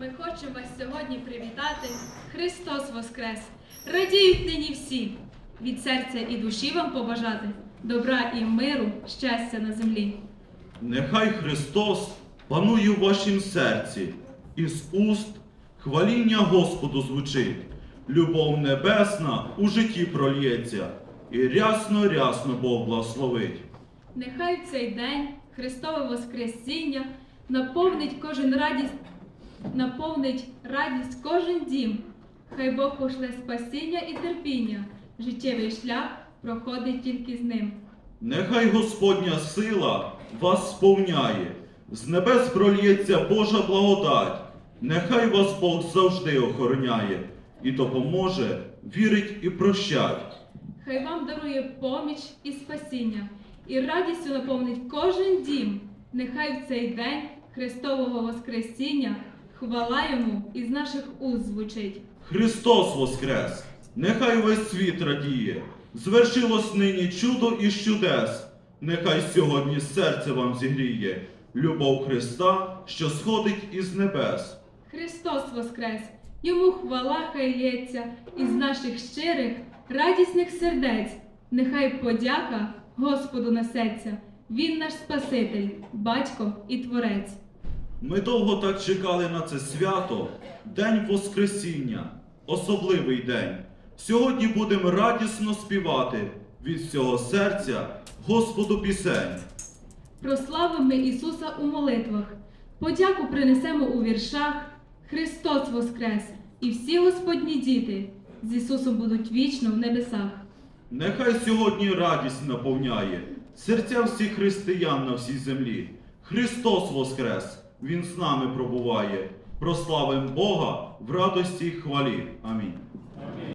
Ми хочемо вас сьогодні привітати. Христос Воскрес! Радіють нині всі. Від серця і душі вам побажати добра і миру, щастя на землі. Нехай Христос панує у вашім серці, із уст хваління Господу звучить, любов небесна у житті прольється, і рясно, рясно Бог благословить. Нехай в цей день Христове Воскресіння наповнить кожен радість, наповнить радість кожен дім. Хай Бог пошле спасіння і терпіння. Життєвий шлях проходить тільки з ним. Нехай Господня сила вас сповняє, з небес прольється Божа благодать, нехай вас Бог завжди охороняє і допоможе, вірить і прощать. Хай вам дарує поміч і спасіння, і радістю наповнить кожен дім. Нехай в цей день Христового Воскресіння хвала йому із наших уст звучить. Христос Воскрес! Нехай весь світ радіє, звершилось нині чудо і чудес. Нехай сьогодні серце вам зігріє, любов Христа, що сходить із небес. Христос Воскрес! Йому хвала хай лється із наших щирих, радісних сердець. Нехай подяка Господу несеться. Він наш Спаситель, батько і Творець. Ми довго так чекали на це свято, День Воскресіння, особливий день. Сьогодні будемо радісно співати від всього серця Господу пісень. Прославимо Ісуса у молитвах, подяку принесемо у віршах. Христос Воскрес! І всі Господні діти з Ісусом будуть вічно в небесах. Нехай сьогодні радість наповняє серця всіх християн на всій землі. Христос Воскрес! Він з нами пробуває. Прославим Бога в радості й хвалі. Амінь.